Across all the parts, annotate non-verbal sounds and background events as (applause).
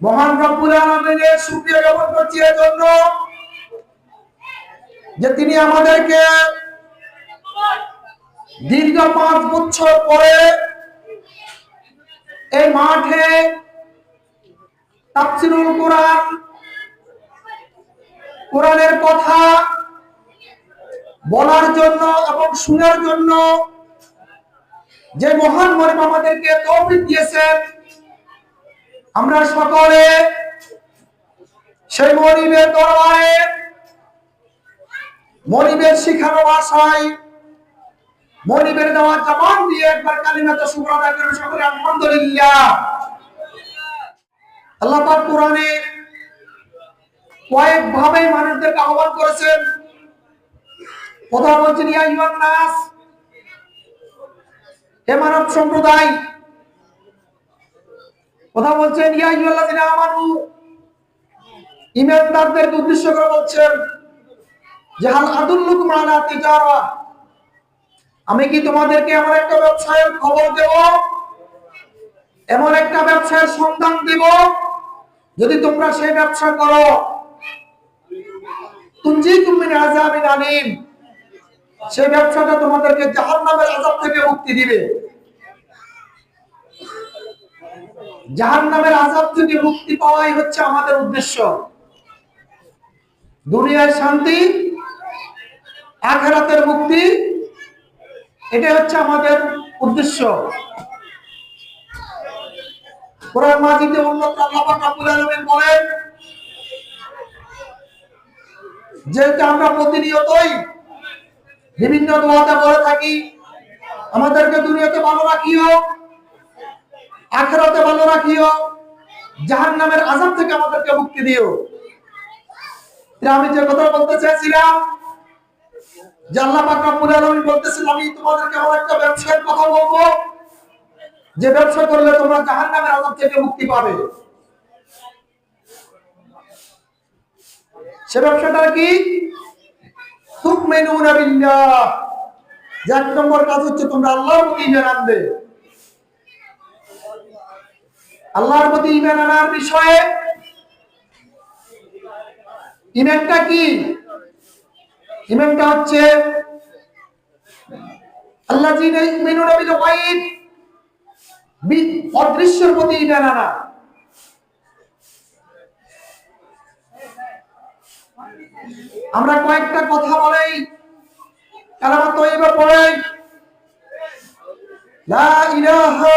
মহান রব্বুল আলামিনের শুকরিয়া জ্ঞাপন করছি এর জন্য যে তিনি আমাদেরকে দীর্ঘ পাঁচ বছর পরে এই মাঠে তাফসিরুল কোরআন, কোরআনের কথা বলার জন্য এবং শোনার জন্য যে মহান মরিম আমাদেরকে তৌফিক দিয়েছেন আমরা সকলে সেই মরিবের দরবারে। মরিবের শিখানো ভাষায়। মরিবের দেওয়া জবান দিয়ে একবার কালিমাতে শুক্র আদায় করে সকলে আলহামদুলিল্লাহ। আল্লাহ পাক কোরআনে কয়েক ভাবে মানুষদেরকে আহ্বান করেছেন। বলছেন, ইয়া ইউহান নাস, হে মানব সম্প্রদায় কথা বলছেন উদ্দেশ্য করে বলছেন তিজারা। আমি কি তোমাদেরকে এমন একটা ব্যবসায়ের খবর দেব? এমন একটা ব্যবসায়ের সন্ধান দেব? যদি তোমরা সেই ব্যবসা করো। তুমি মিন আযাবিন আলিম। সেই ব্যবসাটা তোমাদেরকে জাহান্নামের আযাব থেকে মুক্তি দিবে। জাহান্নামের আযাব থেকে মুক্তি পাওয়াই হচ্ছে আমাদের উদ্দেশ্য। দুনিয়ার শান্তি, আখেরাতের মুক্তি, এটাই হচ্ছে আমাদের উদ্দেশ্য। আমাদেরকে দুনিয়াতে ভালো রাখিও। আখেরাতে ভালো রাখিও, জাহান্নামের আযাব থেকে আমাদেরকে মুক্তি দিও। আমি যে কথা বলতে চাইছিলাম যে আল্লাহ ব্যবসা করলে তোমরা জাহান্নামের থেকে মুক্তি পাবে। সে ব্যবসাটা কি? তুকমিনুনা এক নম্বর কাজ হচ্ছে তোমরা আনবে। আল্লাহর প্রতি ঈমান আনার বিষয়ে ঈমানটা কি? ঈমানটা হচ্ছে আল্লাহ অদৃশ্যের প্রতি ঈমান আনা। আমরা কয়েকটা কথা বলেই কালামা তৈবা পড়ে লা ইলাহা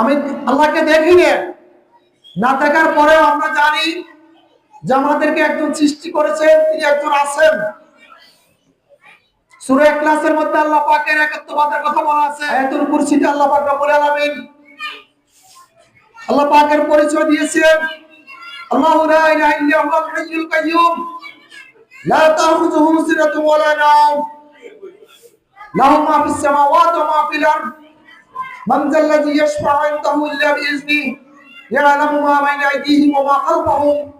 আমি আল্লাহকে দেখি না। দেখার পরেও আমরা জানি যে আমাদেরকে একজন সৃষ্টি করেছেন, তিনি একজন আছেন। সূরা ইখলাসের মধ্যে আল্লাহ পাকের একাত্মবাদের কথা বলা আছে। আল্লাহ পাকের পরিচয় দিয়েছেন। আল্লাহু লা ইলাহা ইল্লা হুয়াল হাইয়ুল له ما في السماوات وما في الأرض من ذا الذي يشفع عنده إلا بإذنه يعلم ما بين أيديهم وما خلفهم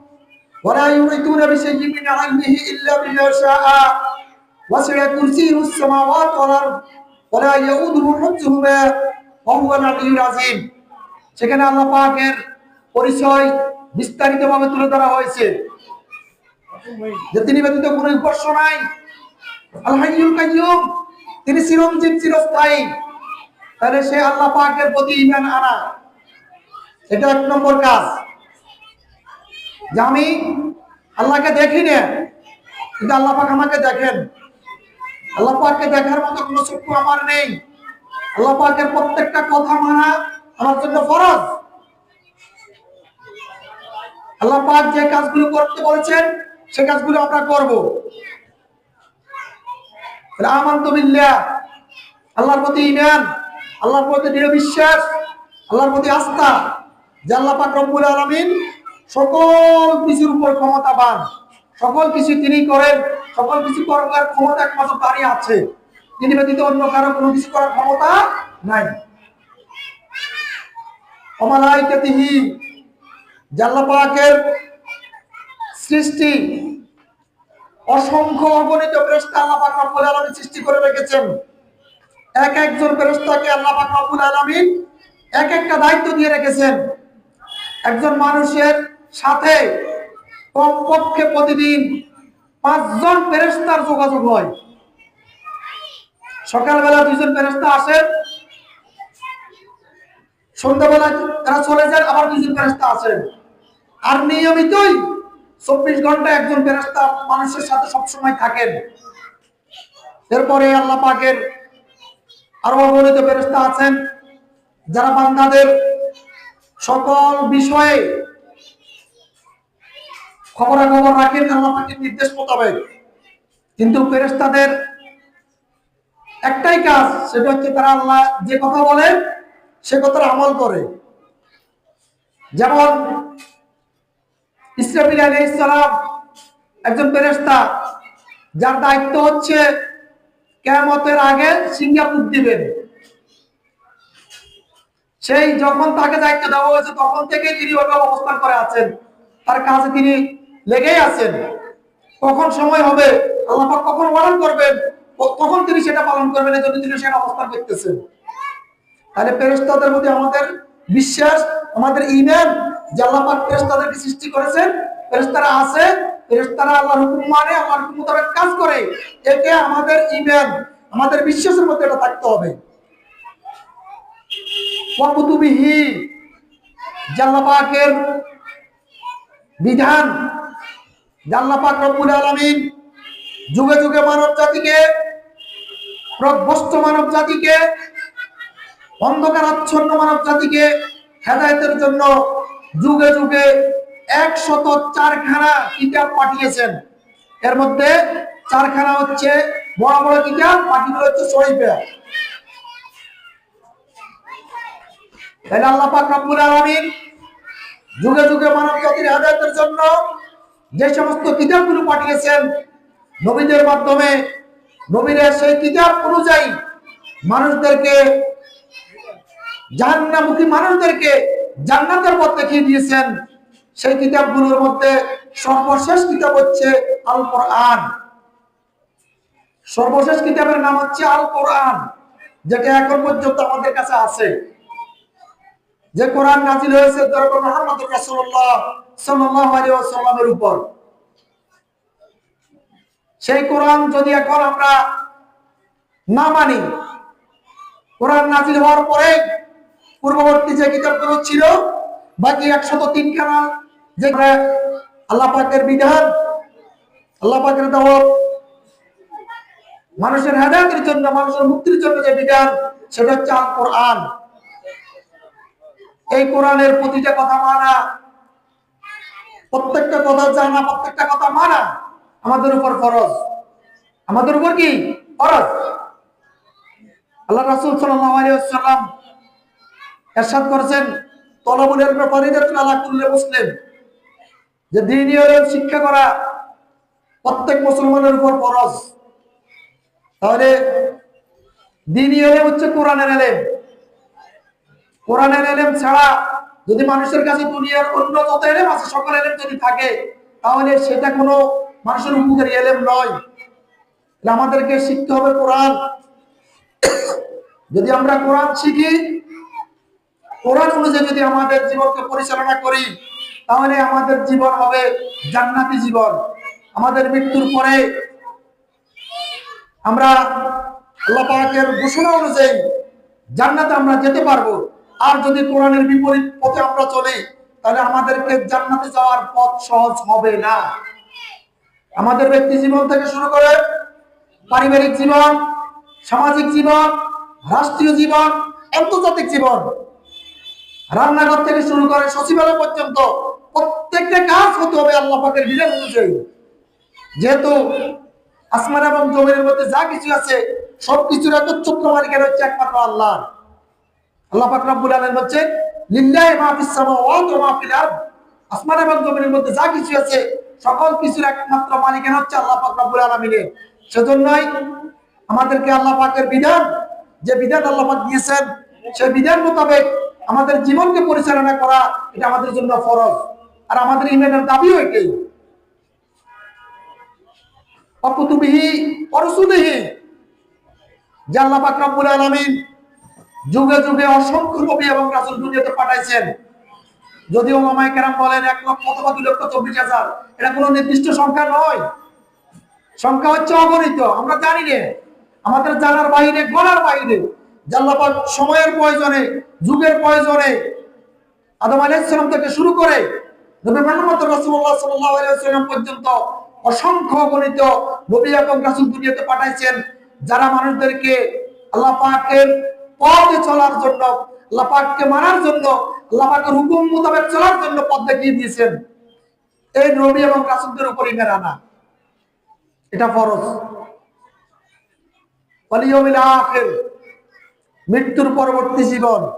ولا يريدون بشيء من علمه إلا بما شاء وسع كرسيه السماوات والأرض ولا يؤوده حفظهما وهو العلي العظيم সেখানে আল্লাহ পাকের পরিচয় বিস্তারিতভাবে তুলে ধরা হয়েছে যে তিনি ব্যতীত কোনো উপাস্য নাই আল্লাহ কাইয়ুম তিনি চিরঞ্জীব, চিরস্থায়ী। তাহলে সে আল্লাহ পাকের প্রতি ইমান আনা। এটা এক নম্বর কাজ। যে আমি আল্লাহকে দেখি না, কিন্তু আল্লাহ পাক আমাকে দেখেন। আল্লাহ পাককে দেখার মতো কোনো চক্ষু আমার নেই। আল্লাহ পাকের প্রত্যেকটা কথা মানা আমার জন্য ফরজ। আল্লাহ পাক যে কাজগুলো করতে বলেছেন, সে কাজগুলো আমরা করব। বিল্লাহ। আল্লাহর প্রতি ঈমান, আল্লাহর প্রতি দৃঢ় বিশ্বাস, আল্লাহর প্রতি আস্থা, যে আল্লাহ পাক রব্বুল আলামিন সকল কিছুর উপর ক্ষমতাবান। সকল কিছু তিনি করেন, সকল কিছু করার ক্ষমতা একমাত্র তারই আছে। তিনি ব্যতীত অন্য কারও কোনো কিছু করার ক্ষমতা নাই। অমালাইকাতিহি জাল্লা পাকের সৃষ্টি অসংখ্য অগণিত ফেরেশতা আল্লাহ পাক রব্বুল আলামিন সৃষ্টি করে রেখেছেন। এক একজন ফেরেশতাকে আল্লাহ পাক রব্বুল আলামিন এক একটা দায়িত্ব দিয়ে রেখেছেন। একজন মানুষের সাথে কমপক্ষে প্রতিদিন পাঁচজন ফেরেশতার যোগাযোগ হয়। সকালবেলা দুজন ফেরেশতা আসেন সন্ধ্যাবেলা তারা চলে যান আবার দুজন ফেরেশতা আসেন আর নিয়মিতই চব্বিশ ঘণ্টা একজন ফেরেশতা মানুষের সাথে সবসময় থাকেন। এরপরে আল্লাহ পাকের আরও অগণিত ফেরেশতা আছেন, যারা বান্দাদের সকল বিষয়ে খবরাখবর রাখেন, আল্লাহ পাকের নির্দেশ মোতাবেক। কিন্তু ফেরেশতাদের একটাই কাজ, সেটা হচ্ছে তারা আল্লাহ যে কথা বলেন সে কথার আমল করে। যেমন একজন যার দায়িত্ব হচ্ছে আগে সিঙ্গাপুর দিবেন। সেই যখন তাকে দায়িত্ব দেওয়া হয়েছে, তখন থেকে তিনি ওইভাবে অবস্থান করে আছেন। তার কাজে তিনি লেগেই আছেন। কখন সময় হবে? আল্লাহ কখন পালন করবেন? তখন তিনি সেটা পালন করবেন এই জন্য তিনি সেটা অবস্থান দেখতেছেন তাহলে ফেরেশতাদের প্রতি আমাদের বিশ্বাস, আমাদের ইমান সৃষ্টি করেছেন আছে হুকুম মানে কাজ করে। এতে আমাদের আমাদের বিশ্বাসের মধ্যে এটা থাকতে হবে। বিধান আলামিন যুগে যুগে মানব জাতিকে মানব জাতিকে অন্ধকার আচ্ছন্ন মানব জাতিকে হেদায়তের জন্য যুগে যুগে একশত চারখানা কিতাব পাঠিয়েছেন। এর মধ্যে চারখানা হচ্ছে বড় বড় কিতাব, বাকিগুলো হচ্ছে শরীফে। যুগে যুগে জাতির জন্য যে সমস্ত পাঠিয়েছেন মাধ্যমে সেই কিতাব অনুযায়ী মানুষদেরকে মানুষদেরকে জান্নাতের পথ দেখিয়ে দিয়েছেন। সেই কিতাবগুলোর মধ্যে সর্বশেষ কিতাব হচ্ছে আল কোরআন সর্বশেষ কিতাবের নাম হচ্ছে আল কোরআন যেটা এখন পর্যন্ত আমাদের কাছে আছে। যে কোরআন নাজিল হয়েছে দরবার মোহাম্মদ রাসূলুল্লাহ সাল্লাল্লাহু আলাইহি ওয়াসাল্লামের উপর। সেই কোরআন যদি এখন আমরা না মানি, কোরআন নাজিল হওয়ার পরে পূর্ববর্তী যে কিতাবগুলো ছিল, বাকি একশত তিনখানা যে আল্লাহ পাকের বিধান, আল্লাহ পাকের দেওয়া মানুষের হেদায়তের জন্য, মানুষের মুক্তির জন্য যে বিধান, সেটা হচ্ছে কোরআন এই কোরআনের প্রতিটা কথা মানা, প্রত্যেকটা কথা জানা, প্রত্যেকটা কথা মানা আমাদের উপর ফরজ। আমাদের উপর কি? ফরজ। আল্লাহ রাসুল সাল্লাম এরশাদ করেছেন ইলমি ফরিদাতুন আলা কুল্লি মুসলিম। যে দ্বিনীয় শিক্ষা করা, প্রত্যেক মুসলমানের উপর ফরজ। তাহলে ইলম হচ্ছে কোরআনের ইলম কোরআনের এলেম ছাড়া যদি মানুষের কাছে দুনিয়ার অন্য যত এলেম আছে, সকল এলেম যদি থাকে, তাহলে সেটা কোনো মানুষের উপকারী এলেম নয়। আমাদেরকে শিখতে হবে কোরআন। যদি আমরা কোরআন শিখি কোরআন অনুযায়ী যদি আমাদের জীবনকে পরিচালনা করি, তাহলে আমাদের জীবন হবে জান্নাতি জীবন। আমাদের মৃত্যুর পরে আমরা আল্লাহ ঘোষণা অনুযায়ী জান্নাতে আমরা যেতে পারব। আর যদি কোরআনের বিপরীত পথে আমরা চলি, তাহলে আমাদেরকে জান্নাতে যাওয়ার পথ সহজ হবে না। আমাদের ব্যক্তি জীবন থেকে শুরু করে পারিবারিক জীবন, সামাজিক জীবন, রাষ্ট্রীয় জীবন, আন্তর্জাতিক জীবন রান্নাঘর থেকে শুরু করে সচিবালয় পর্যন্ত প্রত্যেকটা কাজ হতে হবে আল্লাহ পাকের বিধান অনুযায়ী। যেহেতু আসমান এবং জমিনের মধ্যে যা কিছু আছে, সবকিছুর একচ্ছত্র মালিকের হচ্ছে একমাত্র আল্লাহ। আল্লাহ পাক রব্বুল আলামিন বলছেন, লিল্লাহি মা ফিস সামাওয়াতি ওয়া আসমান এবং জমিনের মধ্যে যা কিছু আছে, সকল কিছুর একমাত্র মালিকানা হচ্ছে আল্লাহ পাক রব্বুল আলামিনের। সেজন্যই আমাদেরকে আল্লাহ পাকের বিধান, যে বিধান আল্লাহ পাক দিয়েছেন, সেই বিধান মোতাবেক আমাদের জীবনকে পরিচালনা করা, এটা আমাদের জন্য ফরজ। আর আমাদের ইমানের দাবিও এটাই অকুতুবিহি যে আল্লাহ পাক যুগে যুগে অসংখ্য নবী এবং রাসূল দুনিয়াতে পাঠাইছেন। যদিও মামাই কেরাম বলেন এক লক্ষ অথবা দুই লক্ষ চব্বিশ হাজার। এটা কোনো নির্দিষ্ট সংখ্যা নয়। সংখ্যা হচ্ছে অগণিত, আমরা জানি না। আমাদের জানার বাইরে গণার বাইরে। জাল্লাপাক সময়ের প্রয়োজনে, যুগের প্রয়োজনে আদম আলাইসালাম থেকে শুরু করে নবী মোহাম্মদ রাসূলুল্লাহ সাল্লাল্লাহু আলাইহি পর্যন্ত অসংখ্য গণিত নবী এবং রাসূল দুনিয়াতে পাঠাইছেন, যারা মানুষদেরকে আল্লাহ পাকের পথে চলার জন্য, আল্লাহ পাককে মানার জন্য, আল্লাহ হুকুম মোতাবেক চলার জন্য পথ দেখিয়ে দিয়েছেন। এই নবী এবং রাসূলদের উপর আনা এটা ফরজ। আখির। মৃত্যুর পরবর্তী জীবন।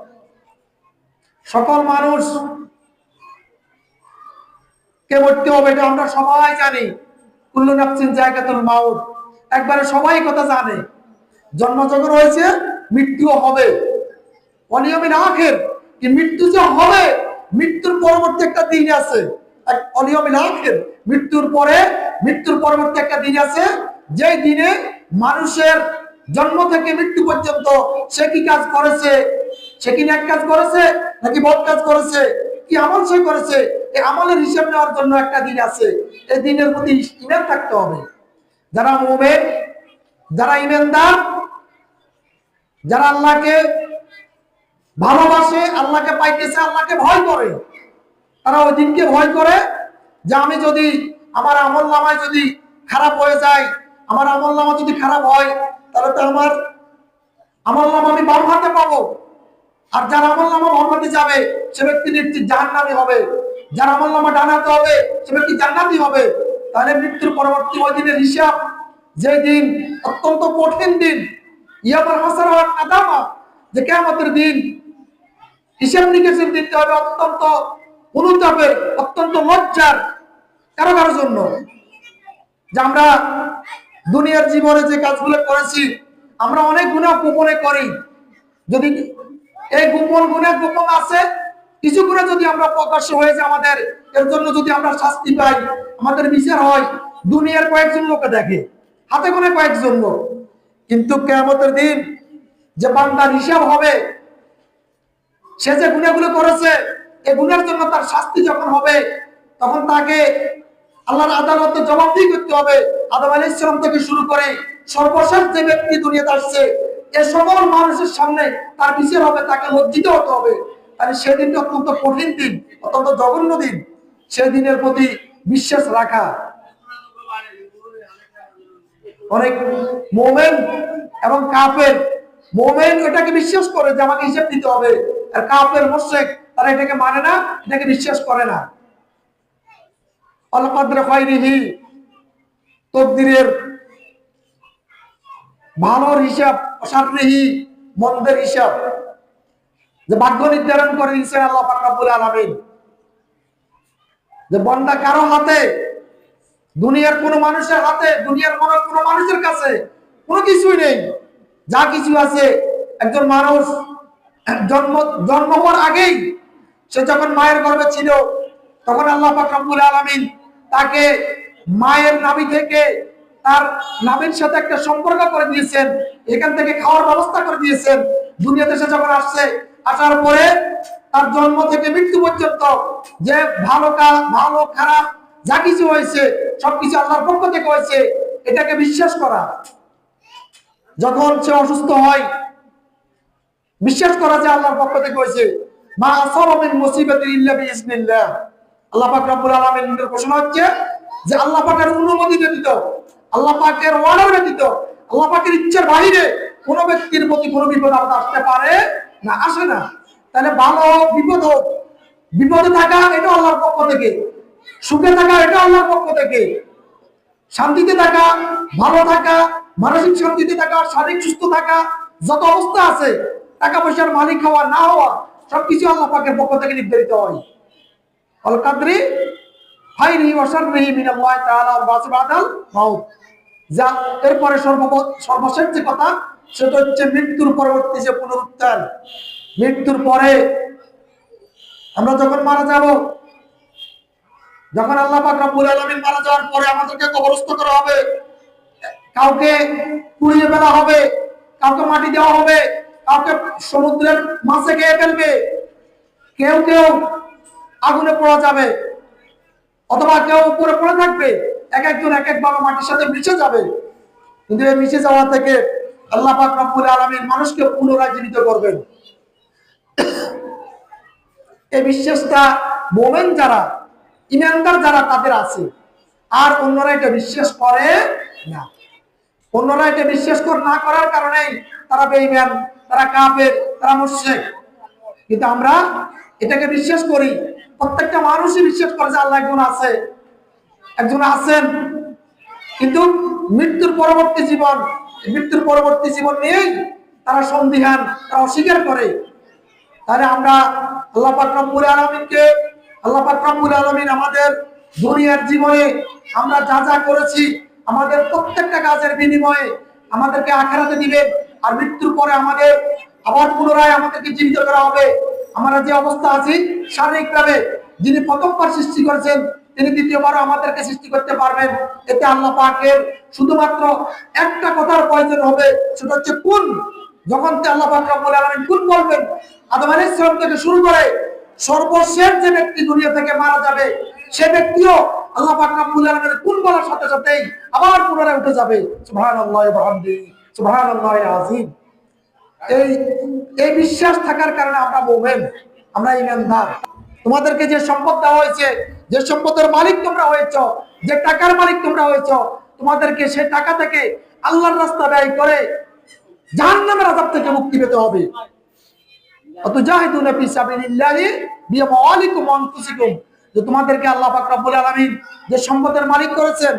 সকল মানুষ কে মরতে হবে এটা আমরা সবাই জানি। কুল্লু নাফসিন জায়গাতুল মাউত। একবারে সবাই কথা জানে। জন্ম যখন হয়েছে মৃত্যুও হবে। অনিয়মিন আখের। কি মৃত্যু যে হবে, মৃত্যুর পরবর্তী একটা দিন আছে। এক অনিয়মিন আখের। মৃত্যুর পরে, মৃত্যুর পরবর্তী একটা দিন আছে। যে দিনে মানুষের জন্ম থেকে মৃত্যু পর্যন্ত সে কি কাজ করেছে? সে কি এক কাজ করেছে নাকি বদ কাজ করেছে? কি আমল সে করেছে? এই আমলের হিসাব নেওয়ার জন্য একটা দিন আছে। এই দিনের প্রতি ইমান থাকতে হবে। যারা মোমেন, যারা ইমানদার, যারা আল্লাহকে ভালোবাসে, আল্লাহকে পাইতেছে, আল্লাহকে ভয় করে, তারা ওই দিনকে ভয় করে যে আমি যদি, আমার আমল নামায় যদি খারাপ হয়ে যায়, আমার আমল নামা যদি খারাপ হয় তাহলে তো আমার আমার নাম আমি বাম হাতে পাবো। আর যার আমল নামা বাম হাতে যাবে, সে ব্যক্তি নিশ্চিত জাহান্নামি হবে। যার আমল নামা ডান হাতে হবে, সে ব্যক্তি জান্নাতি হবে। তাহলে মৃত্যুর পরবর্তী ওই দিনের হিসাব যে দিন, অত্যন্ত কঠিন দিন ইয়ামার হাসার আদামা, যে কেমতের দিন, হিসাব নিকেশের দিতে হবে অত্যন্ত অনুতাপের অত্যন্ত লজ্জার কারও কারও জন্য। যে আমরা দুনিয়ার জীবনে যে কাজগুলো করেছি, আমরা অনেক গুণা গোপনে করি। যদি এই গোপন গুণে গোপন আছে, কিছু গুণে যদি আমরা প্রকাশ্য হয়ে যায় আমাদের, এর জন্য যদি আমরা শাস্তি পাই, আমাদের বিচার হয়, দুনিয়ার কয়েকজন লোকে দেখে, হাতে গোনে কয়েকজন লোক। কিন্তু কেমতের দিন যে বান্দার হিসাব হবে, সে যে গুণাগুলো করেছে এই গুণের জন্য তার শাস্তি যখন হবে, তখন তাকে আল্লাহর আদালতে জবাবদিহি করতে হবে। আদম আলী ইসলাম থেকে শুরু করে সর্বশেষ যে ব্যক্তি দুনিয়াতে আসছে, এ সকল মানুষের সামনে তার বিচার হবে, তাকে লজ্জিত হতে হবে। তাহলে সেদিনটা অত্যন্ত কঠিন দিন, অত্যন্ত জঘন্য দিন। সেই দিনের প্রতি বিশ্বাস রাখা। অনেক মোমেন এবং কাপের মোমেন এটাকে বিশ্বাস করে যে আমাকে হিসেব দিতে হবে। আর কাপের মোশেক তারা এটাকে মানে না, এটাকে বিশ্বাস করে না। ভালোর হিসাব মন্দের হিসাব। যে ভাগ্য নির্ধারণ করে দিয়েছেন আল্লাহ যে বন্দা কারও হাতে, দুনিয়ার কোনো মানুষের হাতে, দুনিয়ার কোনো কোনো মানুষের কাছে কোনো কিছুই নেই। যা কিছু আছে, একজন মানুষ জন্ম জন্ম হওয়ার আগেই সে যখন মায়ের গর্ভে ছিল, তখন আল্লাহ পাক আলামিন তাকে মায়ের নাভি থেকে তার নাভির সাথে একটা সম্পর্ক করে দিয়েছেন, এখান থেকে খাওয়ার ব্যবস্থা করে দিয়েছেন। দুনিয়াতে সে যখন আসছে, আসার পরে তার জন্ম থেকে মৃত্যু পর্যন্ত যে ভালো কাজ ভালো, খারাপ যা কিছু হয়েছে, সবকিছু আল্লাহর পক্ষ থেকে হয়েছে, এটাকে বিশ্বাস করা। যখন সে অসুস্থ হয়, বিশ্বাস করা যে আল্লাহর পক্ষ থেকে হয়েছে। মা আসামিন মুসিবাতিন ইল্লা বিইজনিল্লাহ আল্লাহ পাক রব্বুল আলামিনের ঘোষণা হচ্ছে যে আল্লাহ পাকের অনুমতি ব্যতীত আল্লাহ পাকের অর্ডার ব্যতীত আল্লাহ পাকের ইচ্ছার বাইরে কোন ব্যক্তির প্রতি কোনো বিপদ আপদ আসতে পারে না, আসে না। তাহলে ভালো হোক, বিপদ হোক, বিপদে থাকা এটা আল্লাহর পক্ষ থেকে, সুখে থাকা এটা আল্লাহর পক্ষ থেকে, শান্তিতে থাকা, ভালো থাকা, মানসিক শান্তিতে থাকা, শারীরিক সুস্থ থাকা, যত অবস্থা আছে, টাকা পয়সার মালিক হওয়া, না হওয়া, সবকিছু আল্লাহ পাকের পক্ষ থেকে নির্ধারিত হয়। অল ফাইরি ওয়াশাররিহি মিনাল্লাহি তাআলা বাসবাদাল মাউত। যা এরপরে সর্ব সর্বশেষ যে কথা, সেটা হচ্ছে মৃত্যুর পরবর্তী যে পুনরুত্থান। মৃত্যুর পরে আমরা যখন মারা যাব, যখন আল্লাহ পাক রব্বুল আলামিন মারা যাওয়ার পরে আমাদেরকে কবরস্থ করা হবে, কাউকে পুড়িয়ে ফেলা হবে, কাউকে মাটি দেওয়া হবে, কাউকে সমুদ্রের মাছে খেয়ে ফেলবে, কেউ কেউ আগুনে পড়া যাবে। অথবা কেউ উপরে পড়ে থাকবে, এক একজন এক এক ভাবে মাটির সাথে মিশে যাবে। কিন্তু এই মিশে যাওয়া থেকে আল্লাহ পাক রব্বুল মানুষকে পুনরায় জীবিত করবেন। এই বিশ্বাসটা মোমেন যারা, ইমানদার যারা তাদের আছে। আর অন্যরা এটা বিশ্বাস করে না। অন্যরা এটা বিশ্বাস কর, না করার কারণেই তারা বেঈমান, তারা কাফের, তারা মুশরিক। কিন্তু আমরা এটাকে বিশ্বাস করি প্রত্যেকটা মানুষই বিশ্বাস করে যে আল্লাহ একজন আছে। একজন আছেন। কিন্তু মৃত্যুর পরবর্তী জীবন, মৃত্যুর পরবর্তী জীবন নিয়েই তারা সন্দিহান, তারা অস্বীকার করে। তাহলে আমরা আল্লাহ পাক রব্বুল আলামিনকে, আল্লাহ পাক রব্বুল আলামিন আমাদের দুনিয়ার জীবনে আমরা যা যা করেছি, আমাদের প্রত্যেকটা কাজের বিনিময়ে আমাদেরকে আখেরাতে দিবেন। আর মৃত্যুর পরে আমাদের আবার পুনরায় আমাদেরকে জীবিত করা হবে। আমরা যে অবস্থা আছি, শারীরিকভাবে যিনি প্রথমবার সৃষ্টি করেছেন, তিনি দ্বিতীয়বারও আমাদেরকে সৃষ্টি করতে পারবেন। এতে আল্লাহ পাকের শুধুমাত্র একটা কথার প্রয়োজন হবে, সেটা হচ্ছে কোন যখন আল্লাহ পাক রব্বুল আলামিন কোন বলবেন, আদম আলাইহিস সালাম থেকে শুরু করে সর্বশেষ যে ব্যক্তি দুনিয়া থেকে মারা যাবে, সে ব্যক্তিও আল্লাহ পাক রব্বুল আলামিনের কোন বলার সাথে সাথেই আবার পুনরায় উঠে যাবে। সুবহানাল্লাহি ওয়া বিহামদিহি, সুবহানাল্লাহিল আযীম। এই এই বিশ্বাস থাকার কারণে আমরা মোমেন আমরা ইমানদার। তোমাদেরকে যে সম্পদ দেওয়া হয়েছে, যে সম্পদের মালিক তোমরা হয়েছ, যে টাকার মালিক তোমরা হয়েছ, তোমাদেরকে সেই টাকা থেকে আল্লাহর রাস্তা ব্যয় করে জাহান্নামের আযাব থেকে মুক্তি পেতে হবে। যে তোমাদেরকে আল্লাহ রব্বুল আলামিন যে সম্পদের মালিক করেছেন,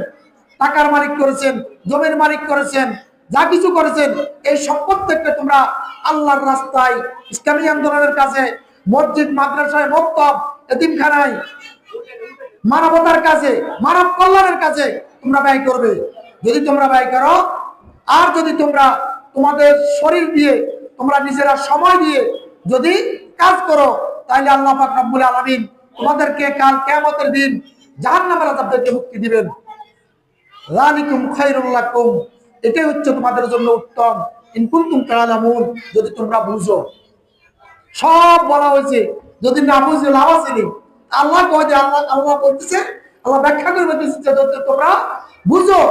টাকার মালিক করেছেন, জমির মালিক করেছেন যা কিছু করেছেন, এই সম্পদ থেকে তোমরা আল্লাহর রাস্তায়, ইসলামী আন্দোলনের কাছে, মসজিদ, মাদ্রাসায়, মক্তব, এতিমখানায়, মানবতার কাছে, মানব কল্যাণের কাছে তোমরা ব্যয় করবে। যদি তোমরা ব্যয় করো, আর যদি তোমরা তোমাদের শরীর দিয়ে, তোমরা নিজেরা সময় দিয়ে যদি কাজ করো তাহলে আল্লাহ পাক রব্বুল আলামিন তোমাদেরকে কাল কিয়ামতের দিন জাহান্নামের আযাব মুক্তি দিবেন। যালিকুম খায়রুল এটাই হচ্ছে তোমাদের জন্য উত্তম ইন কুনতুম তাআলামুন, যদি তোমরা বুঝো সব বলা হয়েছে, যদি না বুঝে লাভ আছে? আল্লাহ কয় যে, আল্লাহ আল্লাহ বলতেছে, আল্লাহ ব্যাখ্যা করে বলতেছে যে, যদি তোমরা বুঝো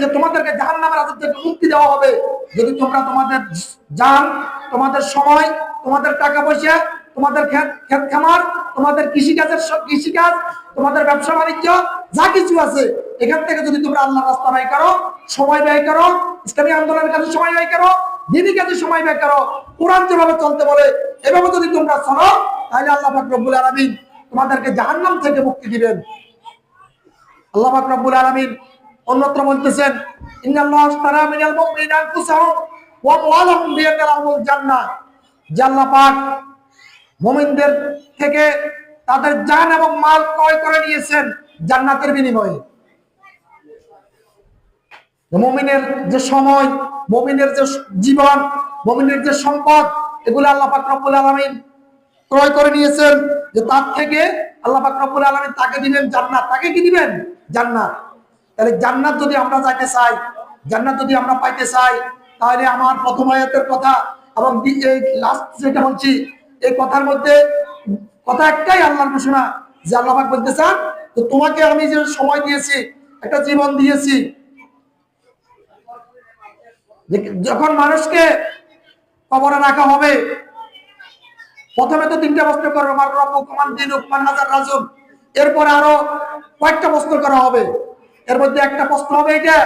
যে তোমাদেরকে জাহান্নামের আযাব থেকে মুক্তি দেওয়া হবে, যদি তোমরা তোমাদের জান, তোমাদের সময়, তোমাদের টাকা পয়সা তোমাদের ক্ষেত খামার তোমাদের কৃষিকাজের সব কৃষিকাজ, তোমাদের ব্যবসা বাণিজ্য যা কিছু আছে এখান থেকে যদি তোমরা আল্লাহ রাস্তা ব্যয় করো, সময় ব্যয় করো, ইসলামী আন্দোলনের কাছে সময় ব্যয় করো দিনী কাজে সময় ব্যয় করো, কোরআন যেভাবে চলতে বলে, এভাবে যদি তোমরা চলো, তাহলে আল্লাহ পাক রব্বুল আলামিন তোমাদেরকে জাহান্নাম থেকে মুক্তি দিবেন। আল্লাহ পাক রব্বুল আলামিন অন্যত্র বলতেছেন থেকে তাদের জান এবং মাল ক্রয় করে নিয়েছেন জান্নাতের বিনিময়ে। মুমিনের যে সময়, মুমিনের যে জীবন, মুমিনের যে সম্পদ, এগুলো আল্লাহ পাক রব্বুল আলামিন ক্রয় করে নিয়েছেন। যে তার থেকে আল্লাহ পাক রব্বুল আলামিন তাকে দিবেন জান্নাত। তাকে কি দিবেন? জান্নাত। তাহলে জান্নাত যদি আমরা যাইতে চাই, জান্নাত যদি আমরা পাইতে চাই, তাহলে আমার প্রথম আয়াতের কথা এবং এই লাস্ট যেটা বলছি, এই কথার মধ্যে কথা একটাই আল্লাহর ঘোষণা, যে আল্লাহফাক বলতে চান তো তোমাকে আমি যে সময় দিয়েছি, একটা জীবন দিয়েছি যখন মানুষকে কবরে রাখা হবে, প্রথমে তো তিনটা প্রশ্ন করবে আমার রব, কুমান, দিন উপমান হাজার রাজুন এরপরে আরও কয়েকটা প্রশ্ন করা হবে। এর মধ্যে একটা প্রশ্ন হবে এটা,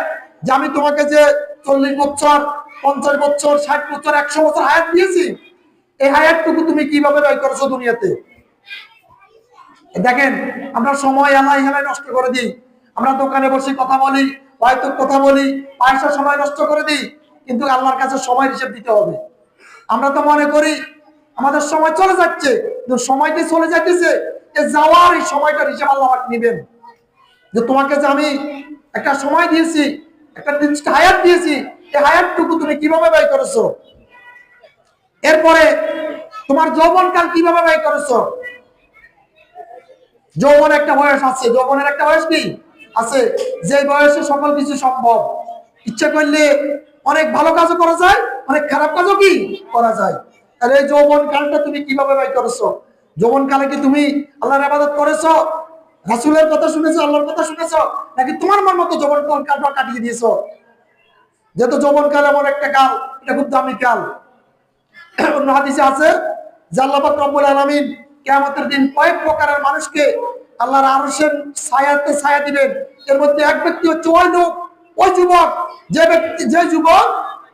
যে আমি তোমাকে যে চল্লিশ বছর, পঞ্চাশ বছর, ষাট বছর, একশো বছর হায়াত দিয়েছি, এই হায়াতটুকু তুমি কীভাবে ব্যয় করছ দুনিয়াতে? দেখেন, আমরা সময় এলাই হেলাই নষ্ট করে দিই। আমরা দোকানে বসে কথা বলি, হয়তো কথা বলি পয়সা সময় নষ্ট করে দিই। কিন্তু আল্লাহর কাছে সময় হিসেব দিতে হবে। আমরা তো মনে করি আমাদের সময় চলে যাচ্ছে সময়টি চলে এ যাওয়ার এই হিসাব আল্লাহ যে তোমাকে যে আমি একটা সময় দিয়েছি, একটা হায়াত দিয়েছি, এই হায়াতটুকু তুমি কীভাবে ব্যয় করেছ? এরপরে তোমার যৌবনকাল কীভাবে ব্যয় করেছ? যৌবন একটা বয়স আছে, যৌবনের একটা বয়স কি আছে, যে বয়সে সকল কিছু সম্ভব। ইচ্ছা করলে অনেক ভালো কাজও করা যায়, অনেক খারাপ কাজও কি করা যায়? তাহলে এই যৌবন কালটা তুমি কীভাবে ব্যয় করেছ? যৌবন কালে কি তুমি আল্লাহর আবাদত করেছ? রাসুলের কথা শুনেছো, আল্লাহর কথা শুনেছো? নাকি তোমার মন মতো যৌবন কাল কালটা কাটিয়ে দিয়েছ? যেহেতু যৌবন কাল এমন একটা কাল, এটা খুব দামি কাল। অন্য হাদিসে আছে যে আল্লাহ রব্বুল আলামিন কিয়ামতের দিন কয়েক প্রকারের মানুষকে আল্লাহর আরশের ছায়াতে ছায়া দিবেন। এর মধ্যে এক ব্যক্তি হচ্ছে ওই লোক ওই যুবক, যে ব্যক্তি, যে যুবক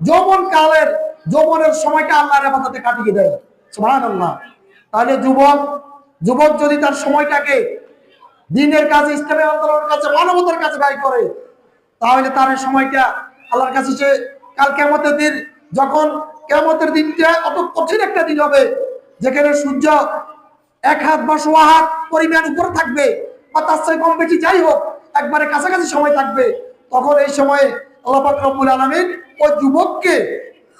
যৌবন কালের, যৌবনের সময়টা আল্লাহর ইবাদতে কাটিয়ে দেয়। সুবহানাল্লাহ। তাহলে যুবক যুবক যদি তার সময়টাকে দিনের কাজে ইসলামের আন্দোলনের কাছে মানবতার কাছে ব্যয় করে, তাহলে তার সময়টা আল্লাহর কাছে সে কাল কেমতের দিন, যখন কেমতের দিনটা অত কঠিন একটা দিন হবে, যেখানে সূর্য এক হাত বা সোয়া হাত পরিমাণ উপরে থাকবে, বা তার চেয়ে কম বেশি যাই হোক, একবারে কাছাকাছি সময় থাকবে তখন এই সময়ে আল্লাহ পাক রব্বুল আলামিন ওই যুবককে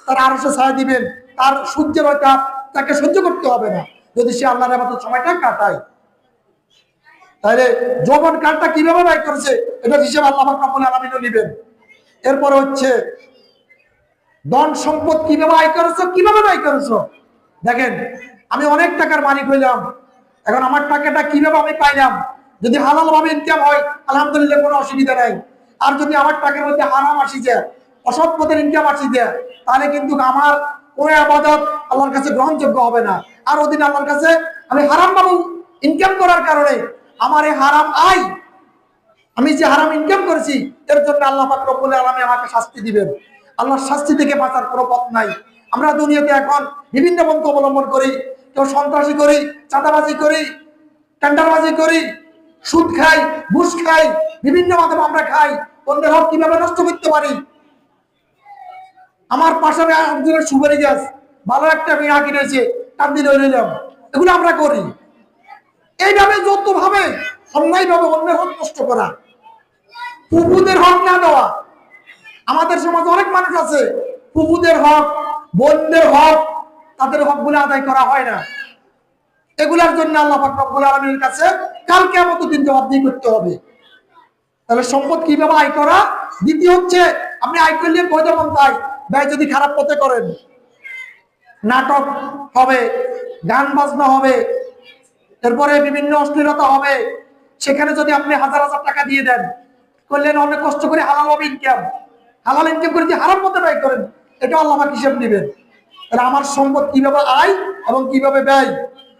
তার আরও ছায়া দিবেন, তার সূর্যের তাপ তাকে সহ্য করতে হবে না, যদি সে আল্লাহর মতো সময়টা কাটায়। তাহলে যৌবন কালটা কীভাবে ব্যয় করেছে, এটা হিসেবে আল্লাহ রব্বুল আলামিনও নেবেন। এরপরে হচ্ছে, ধন সম্পদ কীভাবে আয় করেছ, কীভাবে ব্যয় করেছ? দেখেন, আমি অনেক টাকার মালিক হইলাম, এখন আমার টাকাটা কীভাবে আমি পাইলাম? যদি হালাল ভাবে ইনকাম হয়, আলহামদুলিল্লাহ কোনো অসুবিধা নাই। আর যদি আমার টাকার মধ্যে হারাম আসি যায় অসৎ পথের ইনকাম আসি যায় তাহলে কিন্তু আমার কোনো আবাদত আল্লাহর কাছে গ্রহণযোগ্য হবে না। আর ওদিন আল্লাহর কাছে আমি হারাম বাবু ইনকাম করার কারণে আমার এই হারাম আয়, আমি যে হারাম ইনকাম করেছি, এর জন্য আল্লাহ পাক রব্বুল আলামিন আমাকে শাস্তি দিবেন। আল্লাহর শাস্তি থেকে বাঁচার কোনো পথ নাই। আমরা দুনিয়াতে এখন বিভিন্ন পন্থ অবলম্বন করি, কেউ সন্ত্রাসী করি, চাঁদাবাজি করি, টেন্ডারবাজি করি, সুদ খাই, ঘুষ খাই, বিভিন্ন মাধ্যমে আমরা খাই। অন্যের হক কীভাবে নষ্ট করতে পারি? আমার পাশের একজনের সুপারি গাছ ভালো একটা মেয়া কিনেছে, তার দিন নিলাম। এগুলো আমরা করি। এইভাবে যত ভাবে অন্যায় ভাবে অন্যের হক নষ্ট করা। পুকুদের হক না দেওয়া। আমাদের সমাজে অনেক মানুষ আছে পুকুদের হক বোনদের হক, তাদের হকগুলো আদায় করা হয় না। এগুলার জন্য আল্লাহ রব্বুল আলামিনের কাছে কাল কিয়ামতের দিন জবাবদিহি করতে হবে। তাহলে সম্পদ কীভাবে আয় করা? দ্বিতীয় হচ্ছে, আপনি আয় করলে বৈধ পন্থায় ব্যয় যদি খারাপ পথে করেন। নাটক হবে, গান বাজনা হবে, এরপরে বিভিন্ন অশ্লীলতা হবে। সেখানে যদি আপনি হাজার হাজার টাকা দিয়ে দেন, করলেন অনেক কষ্ট করে হালাল হবে ইনকাম হালাল ইনকাম করে যে হারাম মতো ব্যয় করেন, এটা আল্লাহ আমাকে হিসেব নেবেন। তাহলে আমার সম্পদ কীভাবে আয় এবং কীভাবে ব্যয়?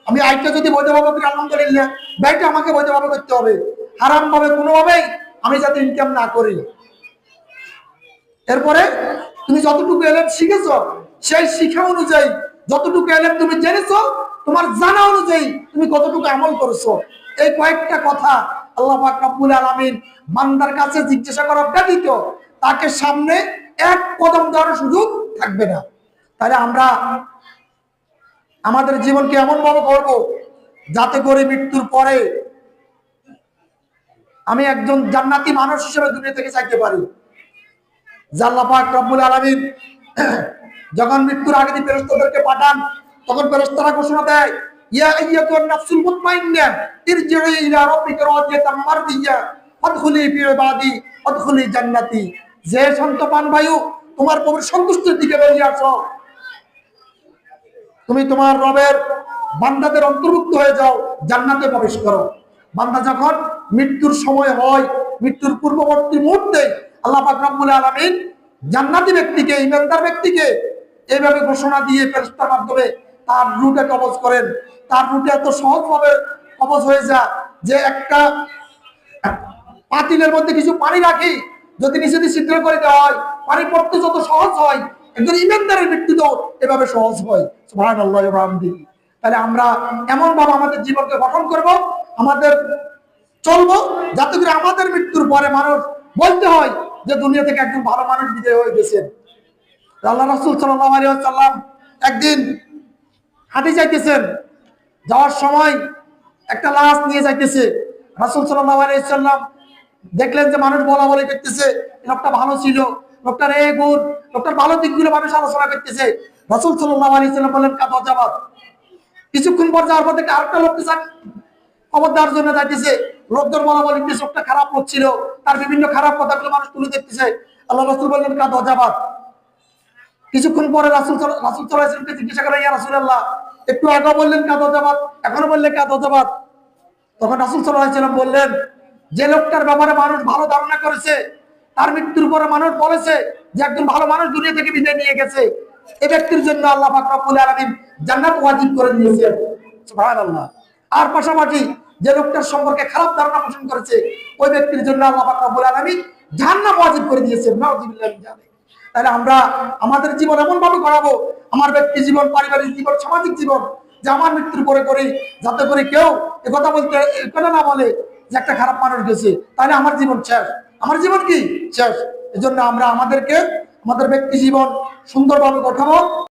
আমি আয়টা যদি বৈধভাবে করি, আলহামদুলিল্লাহ, ব্যয়টা আমাকে বৈধভাবে করতে হবে। হারাম ভাবে কোনোভাবেই আমি যাতে ইনকাম না করি। এরপরে তুমি যতটুকু এলেন শিখেছ, সেই শিক্ষা অনুযায়ী যতটুকু এলেন তুমি জেনেছো, তোমার জানা অনুযায়ী তুমি কতটুকু আমল করেছ। এই কয়েকটা কথা আল্লাহ পাক রব্বুল আলামিন বান্দার কাছে জিজ্ঞাসা করা ব্যতীত, তাকে সামনে এক কদম দেওয়ার সুযোগ থাকবে না। তাহলে আমরা আমাদের জীবনকে এমন ভাবে করব যাতে করে মৃত্যুর পরে আমি একজন জান্নাতি মানুষ হিসেবে দুনিয়া থেকে চাইতে পারি। জাল্লা পাক রব্বুল আলামিন (clears throat) যখন মৃত্যুর আগে ফেরেশতাদেরকে পাঠান, তখন ফেরেশতারা ঘোষণা দেয় জান্নাতি। যে সন্তপান তোমার দিকে তুমি তোমার রবের বান্দাদের অন্তর্ভুক্ত হয়ে যাও, জান্নাতে প্রবেশ করো। বান্দা যখন মৃত্যুর সময় হয়, মৃত্যুর পূর্ববর্তী মুহূর্তে আল্লাহ পাক রব্বুল আলামিন জান্নাতি ব্যক্তিকে, ইমানদার ব্যক্তিকে এইভাবে ঘোষণা দিয়ে ফেরেশতার মাধ্যমে তার রুটে কবজ করেন। তার রুটে এত সহজভাবে কবজ হয়ে যায় যে একটা পাতিলের মধ্যে কিছু পানি রাখি, যদি নিচে ছিদ্র করে দেওয়া হয়, পানি পড়তে যত সহজ হয়, একজন ইমানদারের মৃত্যু তো এভাবে সহজ হয়। তাহলে আমরা এমন ভাবে আমাদের জীবনকে গঠন করব আমাদের চলবো, যাতে করে আমাদের মৃত্যুর পরে মানুষ বলতে হয় যে দুনিয়া থেকে একজন ভালো মানুষ বিজয় হয়ে গেছেন আল্লাহ রাসূল ওয়াসাল্লাম একদিন হাঁটে যাইতেছেন। যাওয়ার সময় একটা লাশ নিয়ে যাইতেছে। রাসুল সাল্লাম দেখলেন যে মানুষ বলা বলে করতেছে, লোকটা ভালো ছিল। লোকটার এ গুণ, লোকটার ভালো দিকগুলো মানুষ আলোচনা করতেছে। রাসুল সাল্লাম বললেন, কাদ জাবাদ কিছুক্ষণ পর যাওয়ার পর থেকে আরেকটা লোককে চাক- খবর দেওয়ার জন্য যাইতেছে। লোকজন বলা বলে যে খারাপ লোক ছিল তার বিভিন্ন খারাপ কথাগুলো মানুষ তুলে দেখতেছে আল্লাহ রসুল বললেন, কাদ জাবাদ কিছুক্ষণ পরে রাসুল রাসুল জিজ্ঞাসা করেন ইয়া রাসুল্লাহ একটু আগে বললেন কাদ জাবাদ এখনও বললেন কাদ জাবাদ তখন রাসুল সাল্লাহাম বললেন, যে লোকটার ব্যাপারে মানুষ ভালো ধারণা করেছে, তার মৃত্যুর পরে মানুষ বলেছে যে একজন ভালো মানুষ দুনিয়া থেকে বিদায় নিয়ে গেছে। এই ব্যক্তির জন্য আল্লাহ পাক রব্বুল আলামিন জান্নাত ওয়াজিব করে দিয়েছেন। সুবহানাল্লাহ। আর পাশাপাশি যে লোকটার সম্পর্কে খারাপ ধারণা পোষণ করেছে, ওই ব্যক্তির জন্য তাহলে আমরা আমাদের জীবন এমন ভাবে গড়াবো, আমার ব্যক্তি জীবন, পারিবারিক জীবন, সামাজিক জীবন, যে আমার মৃত্যুর পরে করি, যাতে করে কেউ কথা বলতে কথা না বলে যে একটা খারাপ মানুষ গেছে। তাহলে আমার জীবন শেষ। আমার জীবন কি? শেষ। এজন্য আমরা আমাদেরকে, আমাদের ব্যক্তি জীবন সুন্দরভাবে গোঠাবো